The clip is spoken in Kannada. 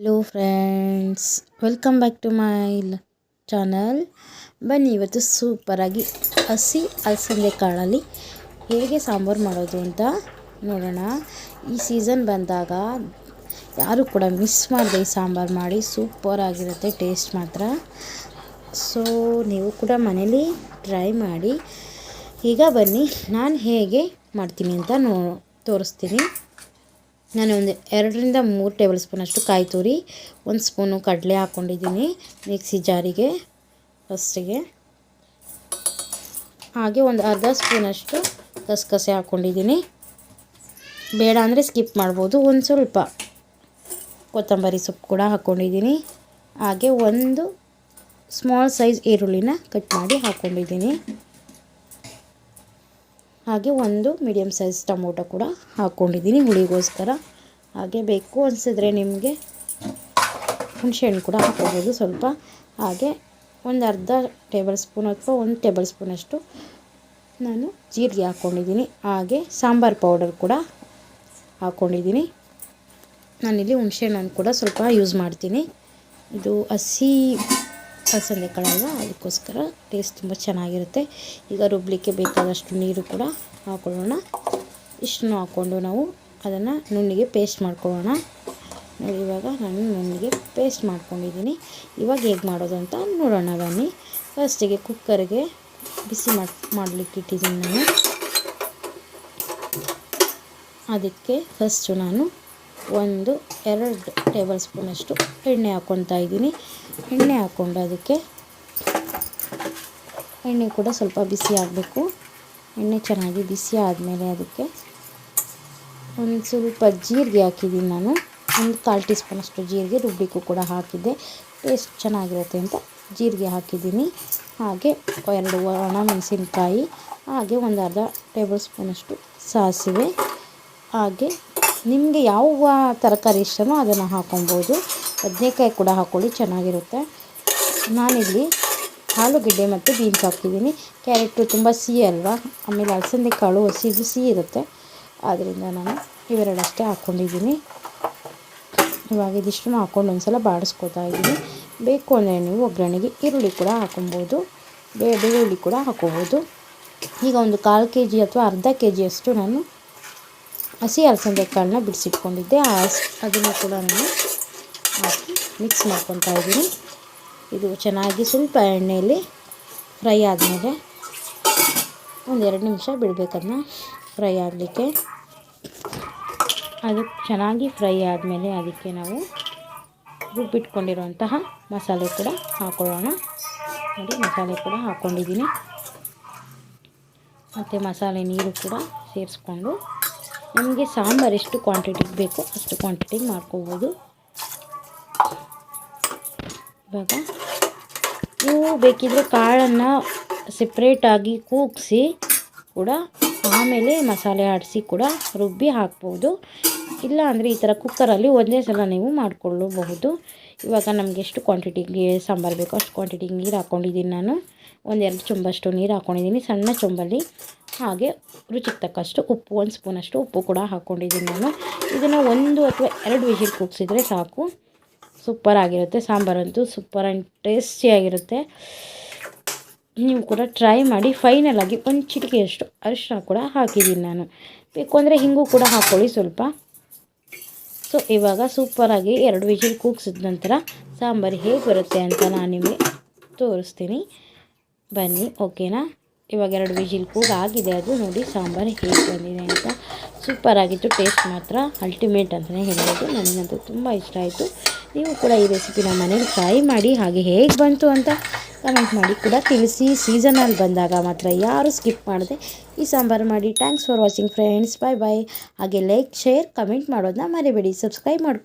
Hello friends welcome back to my channel ಬನ್ನಿ, ಇವತ್ತು ಸೂಪರಾಗಿ ಹಸಿ ಅಲಸಂದೆ ಕಾಳಲ್ಲಿ ಹೇಗೆ ಸಾಂಬಾರು ಮಾಡೋದು ಅಂತ ನೋಡೋಣ. ಈ ಸೀಸನ್ ಬಂದಾಗ ಯಾರು ಕೂಡ ಮಿಸ್ ಮಾಡದೆ ಸಾಂಬಾರು ಮಾಡಿ ಸೂಪರಾಗಿರುತ್ತೆ ಟೇಸ್ಟ್ ಮಾತ್ರ. ಸೊ ನೀವು ಕೂಡ ಮನೇಲಿ ಟ್ರೈ ಮಾಡಿ. ಈಗ ಬನ್ನಿ, ನಾನು ಹೇಗೆ ಮಾಡ್ತೀನಿ ಅಂತ ನೋ, ತೋರಿಸ್ತೀನಿ. ನಾನು ಒಂದು ಎರಡರಿಂದ ಮೂರು ಟೇಬಲ್ ಸ್ಪೂನಷ್ಟು ಕಾಯಿ ತುರಿ, ಒಂದು ಸ್ಪೂನು ಕಡಲೆ ಹಾಕ್ಕೊಂಡಿದ್ದೀನಿ ಮಿಕ್ಸಿ ಜಾರಿಗೆ ಫಸ್ಟಿಗೆ. ಹಾಗೆ ಒಂದು ಅರ್ಧ ಸ್ಪೂನಷ್ಟು ಕಸಕಸೆ ಹಾಕ್ಕೊಂಡಿದ್ದೀನಿ. ಬೇಡ ಅಂದರೆ ಸ್ಕಿಪ್ ಮಾಡ್ಬೋದು, ಒಂದು ಸ್ವಲ್ಪ ಕೊತ್ತಂಬರಿ ಸೊಪ್ಪು ಕೂಡ ಹಾಕ್ಕೊಂಡಿದ್ದೀನಿ. ಹಾಗೆ ಒಂದು ಸ್ಮಾಲ್ ಸೈಜ್ ಈರುಳ್ಳಿನ ಕಟ್ ಮಾಡಿ ಹಾಕ್ಕೊಂಡಿದ್ದೀನಿ. ಹಾಗೆ ಒಂದು ಮೀಡಿಯಮ್ ಸೈಜ್ ಟೊಮೊಟೊ ಕೂಡ ಹಾಕ್ಕೊಂಡಿದ್ದೀನಿ ಹುಳಿಗೋಸ್ಕರ. ಹಾಗೆ ಬೇಕು ಅನಿಸಿದ್ರೆ ನಿಮಗೆ ಹುಣಸೆಹಣ್ಣು ಕೂಡ ಹಾಕ್ಕೋಬೋದು ಸ್ವಲ್ಪ. ಹಾಗೆ ಒಂದು ಅರ್ಧ ಟೇಬಲ್ ಸ್ಪೂನ್ ಅಥವಾ ಒಂದು ಟೇಬಲ್ ಸ್ಪೂನಷ್ಟು ನಾನು ಜೀರಿಗೆ ಹಾಕ್ಕೊಂಡಿದ್ದೀನಿ ಹಾಗೆ ಸಾಂಬಾರು ಪೌಡರ್ ಕೂಡ ಹಾಕ್ಕೊಂಡಿದ್ದೀನಿ ನಾನಿಲ್ಲಿ ಹುಣಸೆಹಣ್ಣನ್ನು ಕೂಡ ಸ್ವಲ್ಪ ಯೂಸ್ ಮಾಡ್ತೀನಿ. ಇದು ಹಸಿ ಕಾಳಲ್ವ ಅದಕ್ಕೋಸ್ಕರ ಟೇಸ್ಟ್ ತುಂಬ ಚೆನ್ನಾಗಿರುತ್ತೆ. ಈಗ ರುಬ್ಬಲಿಕ್ಕೆ ಬೇಕಾದಷ್ಟು ನೀರು ಕೂಡ ಹಾಕೊಳ್ಳೋಣ. ಇಷ್ಟನ್ನು ಹಾಕ್ಕೊಂಡು ನಾವು ಅದನ್ನು ನುಣ್ಣಿಗೆ ಪೇಸ್ಟ್ ಮಾಡ್ಕೊಳ್ಳೋಣ. ನೋಡಿ, ಇವಾಗ ನಾನು ನುಣ್ಣಿಗೆ ಪೇಸ್ಟ್ ಮಾಡ್ಕೊಂಡಿದ್ದೀನಿ. ಇವಾಗ ಹೇಗೆ ಮಾಡೋದು ಅಂತ ನೋಡೋಣ, ಬನ್ನಿ. ಫಸ್ಟಿಗೆ ಕುಕ್ಕರ್ಗೆ ಬಿಸಿ ಮಾಡಿ, ಮಾಡಲಿಕ್ಕೆ ಇಟ್ಟಿದ್ದೀನಿ ನಾನು. ಅದಕ್ಕೆ ಫಸ್ಟು ನಾನು ಒಂದು, ಎರಡು ಟೇಬಲ್ ಸ್ಪೂನಷ್ಟು ಎಣ್ಣೆ ಹಾಕ್ಕೊತಾ ಇದ್ದೀನಿ. ಎಣ್ಣೆ ಹಾಕ್ಕೊಂಡು ಅದಕ್ಕೆ ಎಣ್ಣೆ ಕೂಡ ಸ್ವಲ್ಪ ಬಿಸಿ ಆಗಬೇಕು. ಎಣ್ಣೆ ಚೆನ್ನಾಗಿ ಬಿಸಿ ಆದಮೇಲೆ ಅದಕ್ಕೆ ಒಂದು ಸ್ವಲ್ಪ ಜೀರಿಗೆ ಹಾಕಿದ್ದೀನಿ ನಾನು. ಒಂದು ಕಾಲು ಟೀ ಸ್ಪೂನಷ್ಟು ಜೀರಿಗೆ ರುಬ್ಬಿಕ್ಕೂ ಕೂಡ ಹಾಕಿದ್ದೆ. ಟೇಸ್ಟ್ ಚೆನ್ನಾಗಿರುತ್ತೆ ಅಂತ ಜೀರಿಗೆ ಹಾಕಿದ್ದೀನಿ. ಹಾಗೆ ಎರಡು ಒಣ ಮೆಣಸಿನ್ಕಾಯಿ, ಹಾಗೆ ಒಂದು ಅರ್ಧ ಟೇಬಲ್ ಸ್ಪೂನಷ್ಟು ಸಾಸಿವೆ. ಹಾಗೆ ನಿಮಗೆ ಯಾವ ತರಕಾರಿ ಇಷ್ಟನೋ ಅದನ್ನು ಹಾಕೊಬೋದು. ಬದನೆಕಾಯಿ ಕೂಡ ಹಾಕ್ಕೊಳ್ಳಿ ಚೆನ್ನಾಗಿರುತ್ತೆ. ನಾನಿಲ್ಲಿ ಆಲೂಗೆಡ್ಡೆ ಮತ್ತು ಬೀನ್ಸ್ ಹಾಕಿದ್ದೀನಿ. ಕ್ಯಾರೆಟು ತುಂಬ ಸಿಹಿ ಅಲ್ವಾ? ಆಮೇಲೆ ಅಲಸಂದೆ ಕಾಳು ಹಸಿದು ಸಿಹಿ ಇರುತ್ತೆ. ಆದ್ದರಿಂದ ನಾನು ಇವೆರಡಷ್ಟೇ ಹಾಕ್ಕೊಂಡಿದ್ದೀನಿ ಇವಾಗ ಇದಿಷ್ಟು ಹಾಕ್ಕೊಂಡು ಒಂದು ಸಲ ಬಾಡಿಸ್ಕೊತಾ ಇದ್ದೀನಿ. ಬೇಕು ಅಂದರೆ ನೀವು ಒಗ್ಗರಣೆಗೆ ಈರುಳ್ಳಿ ಕೂಡ ಹಾಕೊಬೋದು. ಬೆಳ್ಳುಳ್ಳಿ ಕೂಡ ಹಾಕೋಬೋದು. ಈಗ ಒಂದು ಕಾಲು ಕೆ ಜಿ ಅಥವಾ ಅರ್ಧ ಕೆ ಜಿಯಷ್ಟು ನಾನು ಹಸಿ ಅಲಸಂದೆ ಕಾಳನ್ನ ಬಿಡಿಸಿಟ್ಕೊಂಡಿದ್ದೆ ಅದನ್ನು ಕೂಡ ನಾನು ಹಾಕಿ ಮಿಕ್ಸ್ ಮಾಡ್ಕೊತಾ ಇದ್ದೀನಿ. ಇದು ಚೆನ್ನಾಗಿ ಸ್ವಲ್ಪ ಎಣ್ಣೆಯಲ್ಲಿ ಫ್ರೈ ಆದಮೇಲೆ ಒಂದು ಎರಡು ನಿಮಿಷ ಬಿಡಬೇಕದನ್ನ ಫ್ರೈ ಆಗಲಿಕ್ಕೆ. ಅದು ಚೆನ್ನಾಗಿ ಫ್ರೈ ಆದಮೇಲೆ ಅದಕ್ಕೆ ನಾವು ರುಬ್ಬಿಟ್ಕೊಂಡಿರುವಂತಹ ಮಸಾಲೆ ಕೂಡ ಹಾಕೊಳ್ಳೋಣ. ನೋಡಿ, ಮಸಾಲೆ ಕೂಡ ಹಾಕ್ಕೊಂಡಿದ್ದೀನಿ ಮತ್ತು ಮಸಾಲೆ ನೀರು ಕೂಡ ಸೇರಿಸ್ಕೊಂಡು. ನಮಗೆ ಸಾಂಬಾರು ಎಷ್ಟು ಕ್ವಾಂಟಿಟಿಗೆ ಬೇಕೋ ಅಷ್ಟು ಕ್ವಾಂಟಿಟಿಗೆ ಮಾಡ್ಕೋಬೋದು. ಇವಾಗ ನೀವು ಬೇಕಿದ್ದರೆ ಕಾಳನ್ನು ಸೆಪ್ರೇಟಾಗಿ ಕೂಗಿಸಿ ಕೂಡ ಆಮೇಲೆ ಮಸಾಲೆ ಆಡಿಸಿ ಕೂಡ ರುಬ್ಬಿ ಹಾಕ್ಬೋದು. ಇಲ್ಲ ಅಂದರೆ ಈ ಥರ ಕುಕ್ಕರಲ್ಲಿ ಒಂದೇ ಸಲ ನೀವು ಮಾಡಿಕೊಳ್ಳಬಹುದು. ಇವಾಗ ನಮಗೆ ಎಷ್ಟು ಕ್ವಾಂಟಿಟಿಗೆ ಸಾಂಬಾರು ಬೇಕೋ ಅಷ್ಟು ಕ್ವಾಂಟಿಟಿಗೆ ನೀರು ಹಾಕ್ಕೊಂಡಿದ್ದೀನಿ ನಾನು. ಒಂದೆರಡು ಚೊಂಬಷ್ಟು ನೀರು ಹಾಕ್ಕೊಂಡಿದ್ದೀನಿ ಸಣ್ಣ ಚೊಂಬಲ್ಲಿ ಹಾಗೆ ರುಚಿಗೆ ತಕ್ಕಷ್ಟು ಉಪ್ಪು, ಒಂದು ಸ್ಪೂನಷ್ಟು ಉಪ್ಪು ಕೂಡ ಹಾಕ್ಕೊಂಡಿದ್ದೀನಿ ನಾನು. ಇದನ್ನು ಒಂದು ಅಥವಾ ಎರಡು ವಿಷಿಲ್ ಕೂಗಿಸಿದ್ರೆ ಸಾಕು. ಸೂಪರ್ ಆಗಿರುತ್ತೆ. ಸಾಂಬಾರಂತೂ ಸೂಪರ್ ಆ್ಯಂಡ್ ಟೇಸ್ಟಿಯಾಗಿರುತ್ತೆ ನೀವು ಕೂಡ ಟ್ರೈ ಮಾಡಿ ಫೈನಲಾಗಿ ಒಂದು ಚಿಟಿಕೆಯಷ್ಟು ಅರಿಶಿನ ಕೂಡ ಹಾಕಿದ್ದೀನಿ ನಾನು. ಬೇಕು ಅಂದರೆ ಹಿಂಗೂ ಕೂಡ ಹಾಕ್ಕೊಳ್ಳಿ ಸ್ವಲ್ಪ. ಸೊ ಇವಾಗ ಸೂಪರಾಗಿ ಎರಡು ವಿಜಿಲ್ ಕೂಗ್ಸಿದ ನಂತರ ಸಾಂಬಾರು ಹೇಗೆ ಬರುತ್ತೆ ಅಂತ ನಾನು ನಿಮಗೆ ತೋರಿಸ್ತೀನಿ. ಬನ್ನಿ ಓಕೆನಾ ಇವಾಗ ಎರಡು ವಿಜಿಲ್ ಕೂಗ್ ಆಗಿದೆ. ಅದು ನೋಡಿ ಸಾಂಬಾರು ಹೇಗೆ ಬಂದಿದೆ ಅಂತ. ಸೂಪರಾಗಿತ್ತು ಟೇಸ್ಟ್ ಮಾತ್ರ ಅಲ್ಟಿಮೇಟ್ ಅಂತಲೇ ಹೇಳೋದು ನನಗಂತೂ ತುಂಬ ಇಷ್ಟ ಆಯಿತು. ನೀವು ಕೂಡ ಈ ರೆಸಿಪಿನ ಮನೇಲಿ ಟ್ರೈ ಮಾಡಿ, ಹಾಗೆ ಹೇಗೆ ಬಂತು ಅಂತ ಕಮೆಂಟ್ ಮಾಡಿ ಕೂಡ ತಿಳಿಸಿ. ಸೀಸನಲ್ಲಿ ಬಂದಾಗ ಮಾತ್ರ ಯಾರು ಸ್ಕಿಪ್ ಮಾಡದೆ ಈ ಸಾಂಬಾರು ಮಾಡಿ. Thanks for watching friends bye bye ಹಾಗೆ ಲೈಕ್ ಶೇರ್ ಕಮೆಂಟ್ ಮಾಡೋದನ್ನ ಮರಿಬೇಡಿ. ಸಬ್ಸ್ಕ್ರೈಬ್ ಮಾಡ್ಕೊ